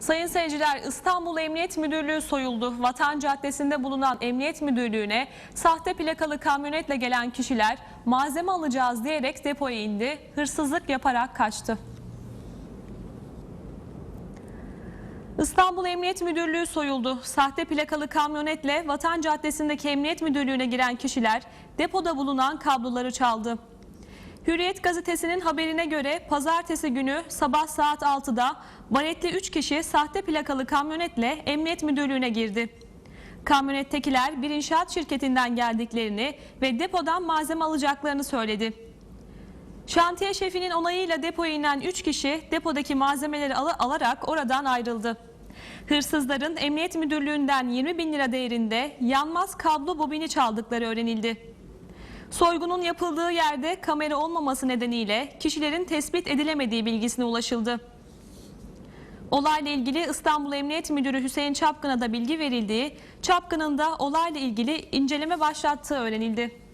Sayın seyirciler İstanbul Emniyet Müdürlüğü soyuldu. Vatan Caddesi'nde bulunan Emniyet Müdürlüğü'ne sahte plakalı kamyonetle gelen kişiler malzeme alacağız diyerek depoya indi. Hırsızlık yaparak kaçtı. İstanbul Emniyet Müdürlüğü soyuldu. Sahte plakalı kamyonetle Vatan Caddesi'ndeki Emniyet Müdürlüğü'ne giren kişiler depoda bulunan kabloları çaldı. Hürriyet gazetesinin haberine göre pazartesi günü sabah saat 6'da baretli 3 kişi sahte plakalı kamyonetle Emniyet Müdürlüğü'ne girdi. Kamyonettekiler bir inşaat şirketinden geldiklerini ve depodan malzeme alacaklarını söyledi. Şantiye şefinin onayıyla depoya inen 3 kişi depodaki malzemeleri al- alarak oradan ayrıldı. Hırsızların Emniyet Müdürlüğü'nden 20 bin lira değerinde yanmaz kablo bobini çaldıkları öğrenildi. Soygunun yapıldığı yerde kamera olmaması nedeniyle kişilerin tespit edilemediği bilgisine ulaşıldı. Olayla ilgili İstanbul Emniyet Müdürü Hüseyin Çapkın'a da bilgi verildiği, Çapkın'ın da olayla ilgili inceleme başlattığı öğrenildi.